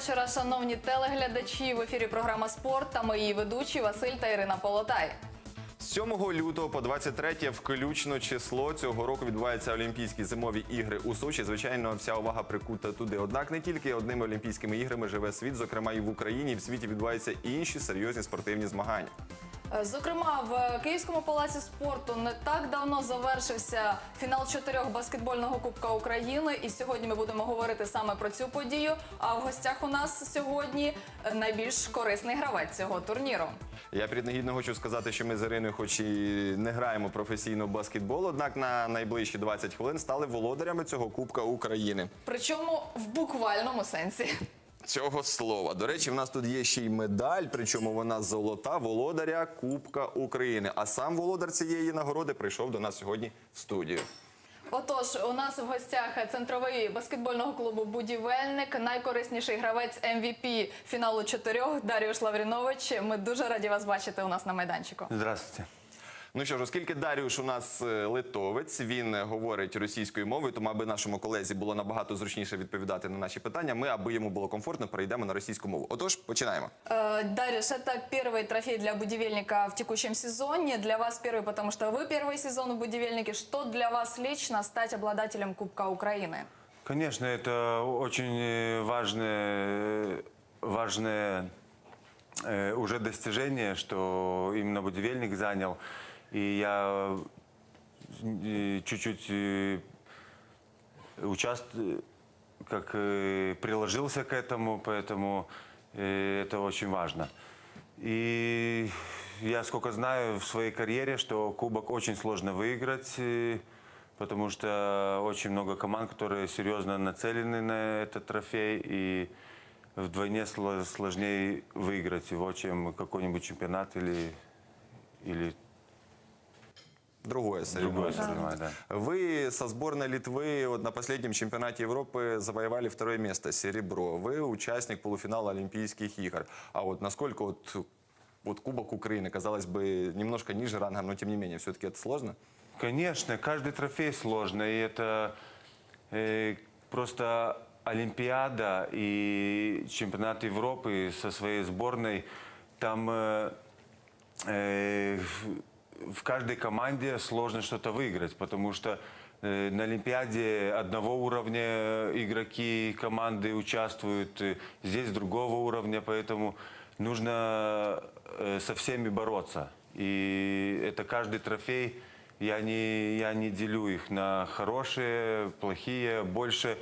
вечора, шановні телеглядачі. В ефірі програма Спорт та мої ведучі Василь та Ірина Полотай. З 7 лютого по 23 включно число цього року відбуваються Олімпійські зимові ігри у Сочі. Звичайно, вся увага прикута туди. Однак не тільки одними Олімпійськими іграми живе світ, зокрема і в Україні, і в світі відбуваються інші серйозні спортивні змагання. Е, Зокрема, в Київському палаці спорту не так давно завершився фінал чотирьох баскетбольного кубка України. І сьогодні ми будемо говорити саме про цю подію. А в гостях у нас сьогодні найбільш корисний гравець цього турніру. Я принагідно хочу сказати, що ми з Іриною, хоч і не граємо професійно в баскетбол, однак на найближчі 20 хвилин стали володарями цього Кубка України. Причому в буквальному сенсі. Цього слова. До речі, в нас тут є ще й медаль, причому вона золота володаря Кубка України. А сам володар цієї нагороди прийшов до нас сьогодні в студію. Отож, у нас в гостях центровий баскетбольного клубу Будівельник, найкорисніший гравець MVP фіналу чотирьох Даріуш Лаврінович. Ми дуже раді вас бачити у нас на майданчику. Здравствуйте. Ну що ж, оскільки Даріуш у нас е, литовець, він е, говорить російською мовою, тому аби нашому колезі було набагато зручніше відповідати на наші питання, ми, аби йому було комфортно, перейдемо на російську мову. Отож, починаємо. Э, Дариш, это первый трофей для Будивельника в текущем сезоне. Для вас первый, потому что вы первый сезон в Будивельнике. Что для вас лично стать обладателем Кубка Украины? Конечно, это очень э, важное, важное э, уже достижение, что именно будивельник занял. И я э, чуть-чуть э, участ... как э, приложился к этому, поэтому это очень важно. И я сколько знаю в своей карьере, что кубок очень сложно выиграть, потому что очень много команд, которые серьезно нацелены на этот трофей, и вдвойне сло- сложнее выиграть его, чем какой-нибудь чемпионат или, или Другое другое соревнование. соревнование. Да. Вы со сборной Литвы вот на последнем чемпионате Европы завоевали второе место, серебро. Вы участник полуфинала Олимпийских игр. А вот насколько вот, вот Кубок Украины, казалось бы, немножко ниже рангом, но тем не менее, все-таки это сложно? Конечно, каждый трофей сложно, и это э, просто Олимпиада и чемпионат Европы со своей сборной. Там э, э, в- каждой команде сложно что-то выиграть, потому что э, на Олимпиаде одного уровня игроки команды участвуют, э, здесь другого уровня, поэтому нужно э, со всеми бороться. И это каждый трофей, я не, я не делю их на хорошие, плохие, больше,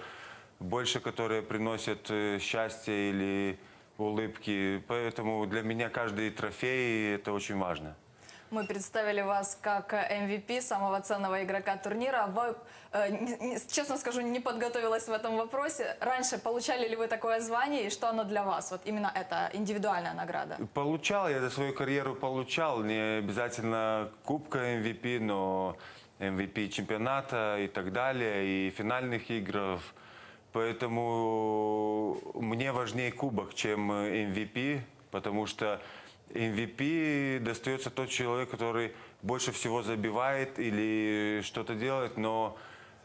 больше которые приносят э, счастье или улыбки. Поэтому для меня каждый трофей это очень важно. Мы представили вас как MVP, самого ценного игрока турнира. Вы, э, честно скажу, не подготовилась в этом вопросе. Раньше получали ли вы такое звание и что оно для вас? Вот именно это индивидуальная награда. Получал, я за свою карьеру получал, не обязательно Кубка MVP, но MVP чемпионата и так далее, и финальных игр. Поэтому мне важнее Кубок, чем MVP, потому что MVP достается тот человек, который больше всего забивает или что-то делает, но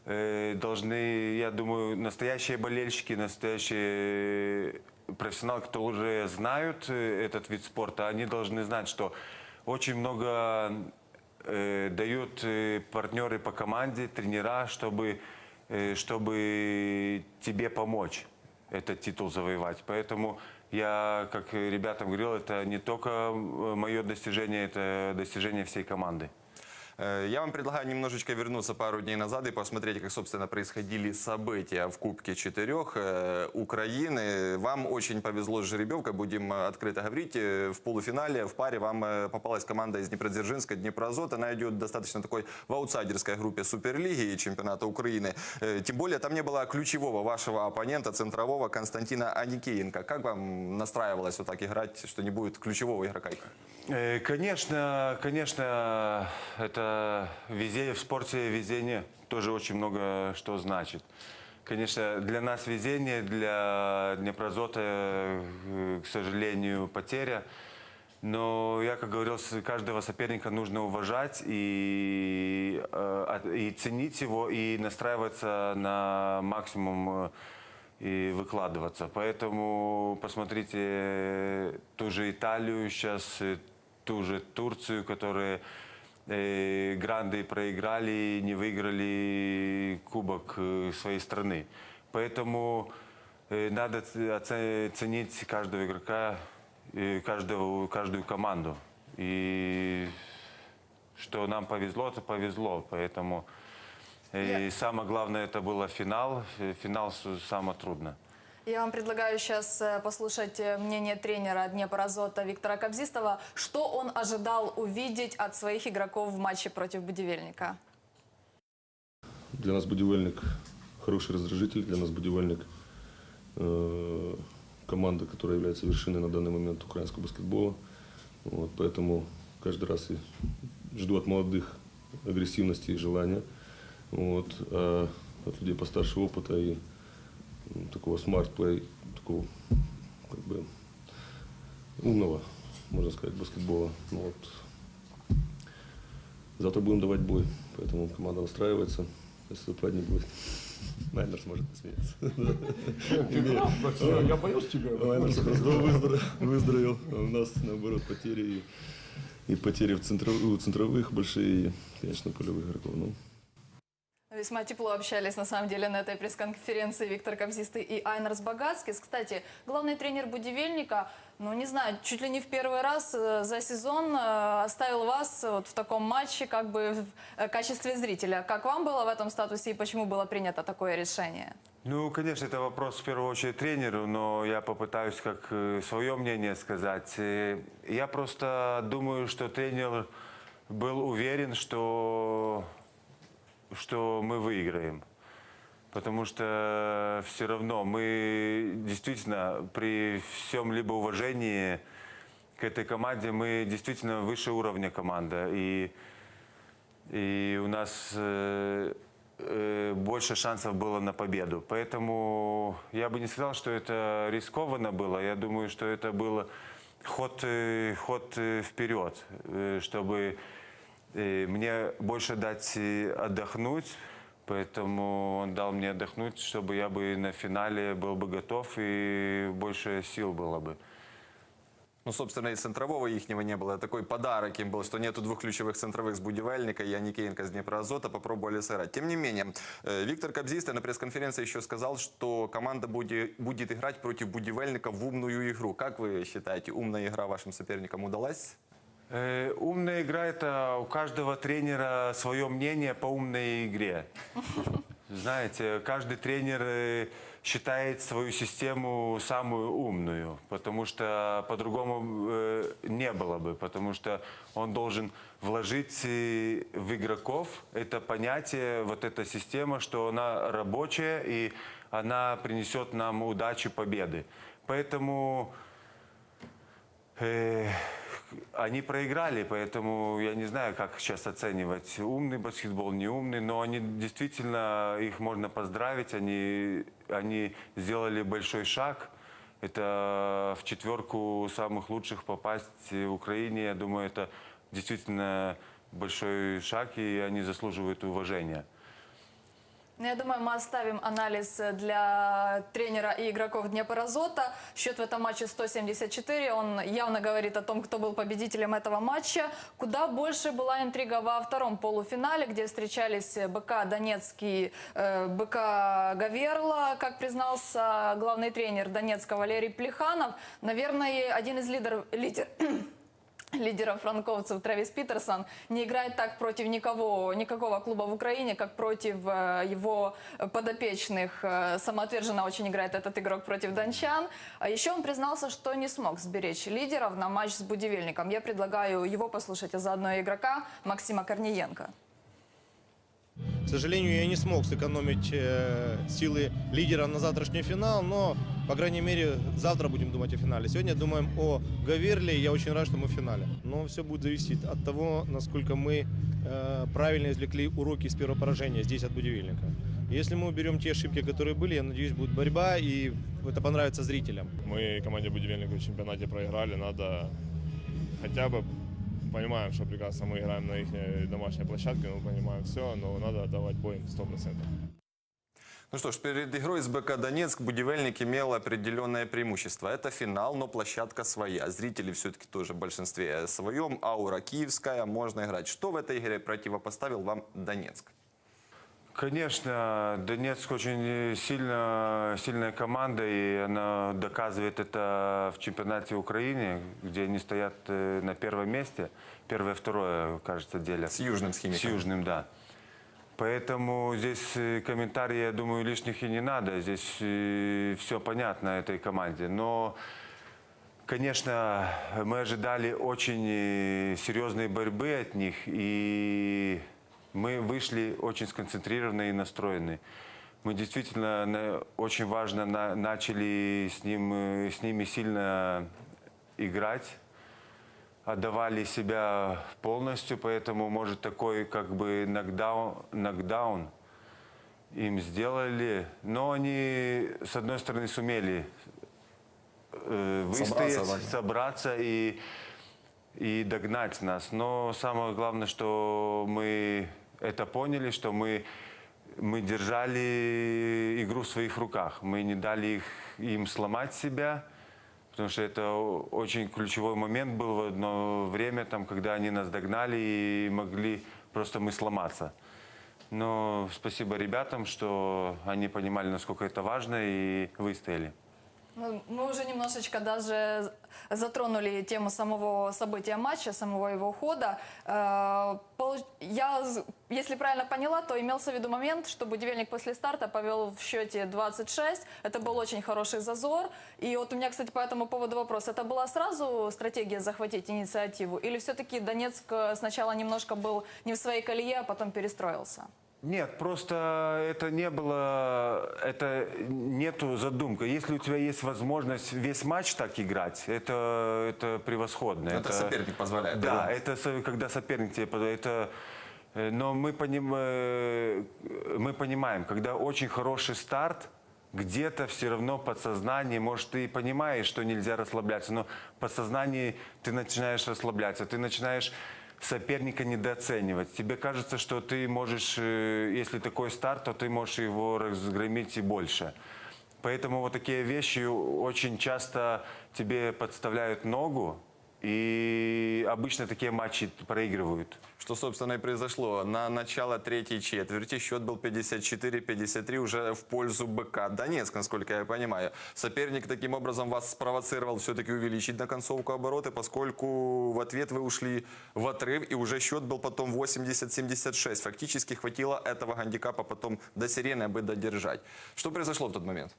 э, должны, я думаю, настоящие болельщики, настоящие профессионалы, которые уже знают э, этот вид спорта, они должны знать, что очень много э, дают э, партнеры по команде, тренера, чтобы, э, чтобы тебе помочь этот титул завоевать. Поэтому я, как ребятам говорил, это не только мое достижение, это достижение всей команды. Э, Я вам предлагаю немножечко вернуться пару дней назад и посмотреть, как, собственно, происходили события в Кубке четырех э, Украины. Вам очень повезло с жеребьевкой, будем открыто говорить. Э, В полуфинале, в паре вам попалась команда из Днепродзержинска, Днепроазот. Она идет достаточно такой в аутсайдерской группе Суперлиги и чемпионата Украины. Тем более там не было ключевого вашего оппонента, центрового Константина Аникеенко. Как вам настраивалось вот так играть, что не будет ключевого игрока? Э, Конечно, конечно, это везение в спорте, везение тоже очень много что значит. Конечно, для нас везение, для Днепрозота, э, к сожалению, потеря. Но я, как говорил, каждого соперника нужно уважать и, э, и ценить его, и настраиваться на максимум и выкладываться. Поэтому посмотрите ту же Италию сейчас, ту же Турцию, которые э, гранды проиграли, не выиграли кубок э, своей страны. Поэтому э, надо ц- оце- ценить каждого игрока, э, каждого, каждую команду. И что нам повезло, то повезло. Поэтому э, самое главное это было финал. Финал самое трудно. Я вам предлагаю сейчас э, послушать э, мнение тренера Днепр-Азота Виктора Кобзистова. Что он ожидал увидеть от своих игроков в матче против Будивельника? Для нас будівельник хороший раздражитель, для нас будівельник э, команда, которая является вершиной на данный момент украинского баскетбола. Вот, поэтому каждый раз и жду от молодых агрессивности и желания. Вот, а от людей постарше опыта и такого смарт-плей, такого как бы умного, можно сказать, баскетбола. Ну, вот. Завтра будем давать бой, поэтому команда настраивается. Если выступать не будет, Найнер сможет посмеяться. Я боюсь тебя. Найнер просто выздоровел. А у нас, наоборот, потери и, потери в центровых большие, и, конечно, полевых игроков. Весьма тепло общались, на самом деле, на этой пресс-конференции Виктор Кобзистый и Айнерс Багацкис. Кстати, главный тренер Будивельника, ну, не знаю, чуть ли не в первый раз э, за сезон э, оставил вас вот в таком матче как бы в э, качестве зрителя. Как вам было в этом статусе и почему было принято такое решение? Ну, конечно, это вопрос в первую очередь тренеру, но я попытаюсь как свое мнение сказать. Э, Я просто думаю, что тренер был уверен, что, что мы выиграем. Потому что все равно мы действительно при всем либо уважении к этой команде, мы действительно выше уровня команда. И и у нас э, э, больше шансов было на победу. Поэтому я бы не сказал, что это рискованно было. Я думаю, что это был ход, э, ход э, вперед, э, чтобы мне больше дать отдохнуть. Поэтому он дал мне отдохнуть, чтобы я бы на финале был бы готов и больше сил было бы. Ну, собственно, и центрового ихнего не было. Такой подарок им был, что нету двух ключевых центровых с Будивельника и Аникеенко с Днепроазота. Попробовали сыграть. Тем не менее, э, Виктор Кобзиста на пресс-конференции еще сказал, что команда будет, будет играть против Будивельника в умную игру. Как вы считаете, умная игра вашим соперникам удалась? Э, умная игра это у каждого тренера свое мнение по умной игре. Знаете, каждый тренер э, считает свою систему самую умную, потому что по-другому э, не было бы, потому что он должен вложить в игроков это понятие, вот эта система, что она рабочая и она принесет нам удачу, победы. Поэтому Э, Они проиграли, поэтому я не знаю, как сейчас оценивать, умный баскетбол, не умный, но они действительно, их можно поздравить, они, они сделали большой шаг. Это в четверку самых лучших попасть в Украине, я думаю, это действительно большой шаг, и они заслуживают уважения. Ну, Я думаю, мы оставим анализ для тренера и игроков Днепроазота. Счет в этом матче 174. Он явно говорит о том, кто был победителем этого матча. Куда больше была интрига во втором полуфинале, где встречались БК Донецкий, э, БК Гаверла, как признался главный тренер Донецка Валерий Плеханов. Наверное, один из лидеров, лидер, лидеров франковцев Трэвис Питерсон не играет так против никого, никакого клуба в Украине, как против э, его подопечных. Э, Самоотверженно очень играет этот игрок против дончан. А еще он признался, что не смог сберечь лидеров на матч с Будивельником. Я предлагаю его послушать, а заодно игрока Максима Корниенко. К сожалению, я не смог сэкономить э, силы лидера на завтрашний финал, но, по крайней мере, завтра будем думать о финале. Сегодня думаем о Гаверле, и я очень рад, что мы в финале. Но все будет зависеть от того, насколько мы э, правильно извлекли уроки из первого поражения здесь от Будивельника. Если мы уберем те ошибки, которые были, я надеюсь, будет борьба, и это понравится зрителям. Мы команде Будивельника в чемпионате проиграли, надо хотя бы понимаем, что прекрасно мы играем на их домашней площадке, мы понимаем все, но надо отдавать бой 100%. Ну что ж, перед игрой с БК Донецк Будивельник имел определенное преимущество. Это финал, но площадка своя. Зрители все-таки тоже в большинстве своем. Аура киевская, можно играть. Что в этой игре противопоставил вам Донецк? Конечно, Донецк очень сильно, сильная команда, и она доказывает это в чемпионате Украины, где они стоят э, на первом месте. Первое, второе, кажется, делят. С южным с С. Южным, да. Поэтому здесь э, комментарий, я думаю, лишних и не надо. Здесь все понятно этой команде. Но, конечно, мы ожидали очень э, серьезной борьбы от них. И мы вышли очень сконцентрированные и настроенные. Мы действительно очень важно на- начали с, ним, э, с ними сильно играть отдавали себя полностью, поэтому, может, такой как бы нокдаун, нокдаун им сделали. Но они, с одной стороны, сумели э, выстоять, Собраться, собраться, и, и догнать нас. Но самое главное, что мы это поняли, что мы, мы держали игру в своих руках. Мы не дали их, им сломать себя, Потому что это очень ключевой момент был в одно время, там, когда они нас догнали и могли просто мы сломаться. Но спасибо ребятам, что они понимали, насколько это важно и выстояли. Ну, Мы уже немножечко даже затронули тему самого события матча, самого его хода. Э, Я, если правильно поняла, то имелся в виду момент, что Будивельник после старта повел в счете 26. Это был очень хороший зазор. И вот у меня, кстати, по этому поводу вопрос. Это была сразу стратегия захватить инициативу? Или все-таки Донецк э, сначала немножко был не в своей колее, а потом перестроился? Нет, просто это не было, это нету задумка. Если у тебя есть возможность весь матч так играть, это, это превосходно. Это соперник позволяет, Да, да. это когда соперник тебе позволяет. Это, э, но мы, поним- э, мы понимаем, когда очень хороший старт, где-то все равно подсознание, может, ты и понимаешь, что нельзя расслабляться, но в подсознании ты начинаешь расслабляться, ты начинаешь соперника недооценивать. Тебе кажется, что ты можешь, э, если такой старт, то ты можешь его разгромить и больше. Поэтому вот такие вещи очень часто тебе подставляют ногу, и обычно такие матчи проигрывают. Что, собственно, и произошло. На начало третьей четверти счет был 54-53 уже в пользу БК Донецк, насколько я понимаю. Соперник таким образом вас спровоцировал все-таки увеличить на концовку обороты, поскольку в ответ вы ушли в отрыв, и уже счет был потом 80-76. Фактически хватило этого гандикапа потом до сирены, бы додержать. Что произошло в тот момент?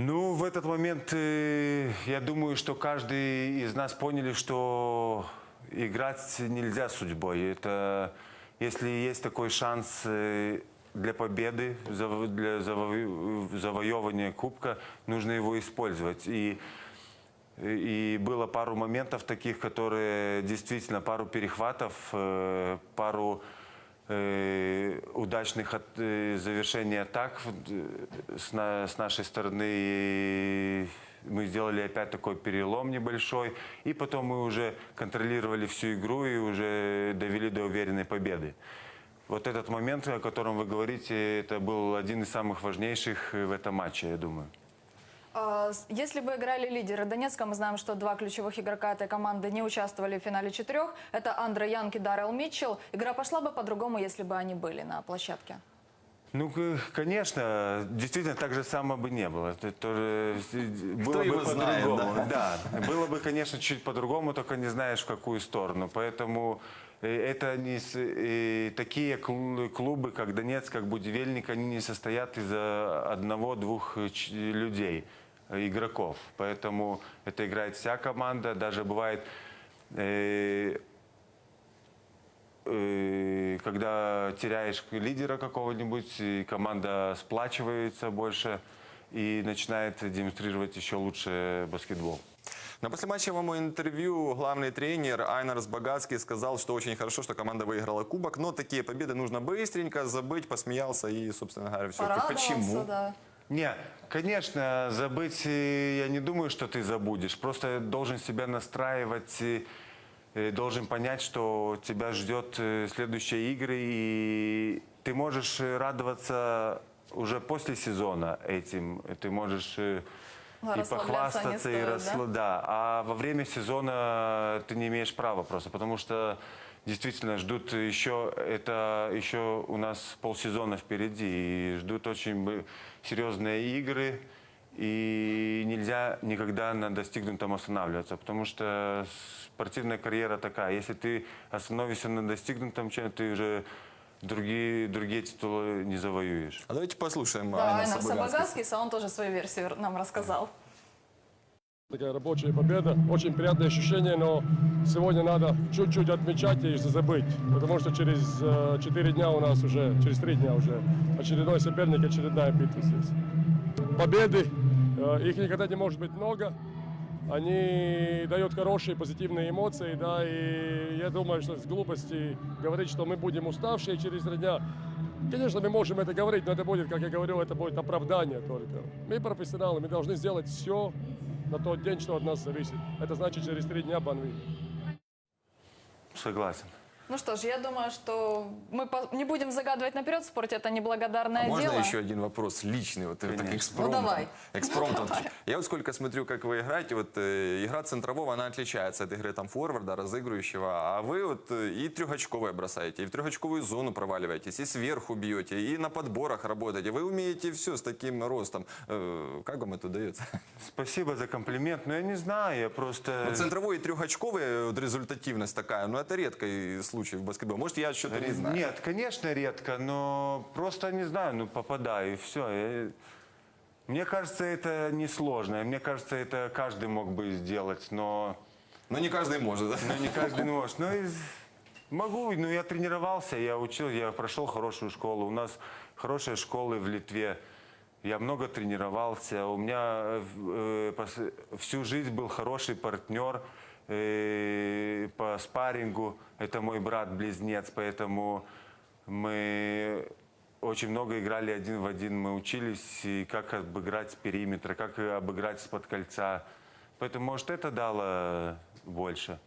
Ну, в этот момент э, я думаю, что каждый из нас поняли, что играть нельзя судьбой. Это если есть такой шанс э, для победы, для заво- завоевания кубка, нужно его использовать. И и было пару моментов таких, которые действительно пару перехватов, э, пару удачных от- э, завершений атак э, с, на- с нашей стороны. Мы сделали опять такой перелом небольшой. И потом мы уже контролировали всю игру и уже довели до уверенной победы. Вот этот момент, о котором вы говорите, это был один из самых важнейших э, в этом матче, я думаю. А, Если бы играли лидеры Донецка, мы знаем, что два ключевых игрока этой команды не участвовали в финале четырех. Это Андре Янг и Даррел Митчелл. Игра пошла бы по-другому, если бы они были на площадке. Ну, конечно, действительно, так же само бы не было. Это тоже э, было бы по-другому. Да, было бы, конечно, чуть по-другому, только не знаешь, в какую сторону. Поэтому э, это не э, такие клу- клубы, как Донецк, как Будивельник, они не состоят из одного-двух людей, игроков. Поэтому это играет вся команда. Даже бывает когда теряешь лидера какого-нибудь, и команда сплачивается больше и начинает демонстрировать еще лучше баскетбол. На послематчевом интервью главный тренер Айнарс Багацкий сказал, что очень хорошо, что команда выиграла кубок, но такие победы нужно быстренько забыть, посмеялся и, собственно говоря, все. Порадовался, Почему? да. Не, конечно, забыть э, я не думаю, что ты забудешь. Просто должен себя настраивать, э, э, должен понять, что тебя ждет э, следующие игры, и ты можешь э, радоваться уже после сезона этим ты можешь э, и похвастаться, и да? расслабляться. Да, а во время сезона ты не имеешь права просто, потому что действительно ждут еще, это еще у нас полсезона впереди, и ждут очень серьезные игры, и нельзя никогда на достигнутом останавливаться, потому что спортивная карьера такая, если ты остановишься на достигнутом чем ты уже другие, другие титулы не завоюешь. А давайте послушаем Да, Айна. Сабаганский, а он тоже свою версию нам рассказал. Такая рабочая победа, очень приятное ощущение, но сегодня надо чуть-чуть отмечать и забыть, потому что через 4 дня у нас уже, через 3 дня уже очередной соперник, очередная битва здесь. Победы, э, их никогда не может быть много, они дают хорошие позитивные эмоции, да, и я думаю, что с глупости говорить, что мы будем уставшие через 3 дня, Конечно, мы можем это говорить, но это будет, как я говорю, это будет оправдание только. Мы профессионалы, мы должны сделать все на тот день, что от нас зависит. Это значит через три дня банвит. Согласен. Ну что ж, я думаю, что мы не будем загадывать наперед в спорте, это неблагодарное А можно дело. еще один вопрос личный, вот так Конечно. экспромтом. Ну, давай. Экспромтом. Я вот сколько смотрю, как вы играете, вот э, игра центрового, она отличается от игры там форварда, разыгрывающего, а вы вот э, и трехочковые бросаете, и в трехочковую зону проваливаетесь, и сверху бьете, и на подборах работаете. Вы умеете все с таким ростом. Э, Как вам это удается? Спасибо за комплимент, но я не знаю, я просто... Вот центровой и трехочковый, вот результативность такая, но это редкий случай в баскетболе. Может, я что-то не знаю. Нет, конечно, редко, но просто не знаю, ну попадаю и все. Мне кажется, это несложно. Мне кажется, это каждый мог бы сделать, но, Но не каждый может, да? но не каждый может. Ну, и могу, ну я тренировался, я учил, я прошел хорошую школу. У нас хорошие школы в Литве. Я много тренировался. У меня э, пос- всю жизнь был хороший партнер э, по спаррингу. Это мой брат-близнец, поэтому мы очень много играли один в один. Мы учились, и как обыграть с периметра, как обыграть с-под кольца. Поэтому, может, это дало больше.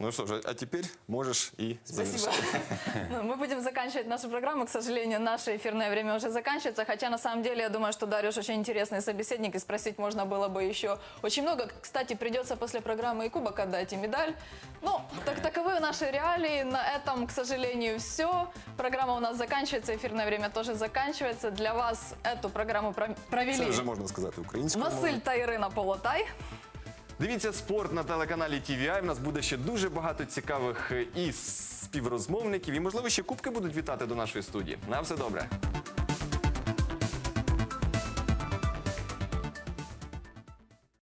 Ну что же, а теперь можешь и завершить. Спасибо. Ну, Мы будем заканчивать нашу программу. К сожалению, наше эфирное время уже заканчивается. Хотя, на самом деле, я думаю, что Дарюш очень интересный собеседник, и спросить можно было бы еще очень много. Кстати, придется после программы и кубок отдать, и медаль. Ну, так таковы наши реалии. На этом, к сожалению, все. Программа у нас заканчивается, эфирное время тоже заканчивается. Для вас эту программу про- Це провели вже можна сказати українською. Василь та Ірина Полотай. Дивіться спорт на телеканалі TVI. У нас буде ще дуже багато цікавих е, і співрозмовників, і можливо ще кубки будуть вітати до нашої студії. На все добре.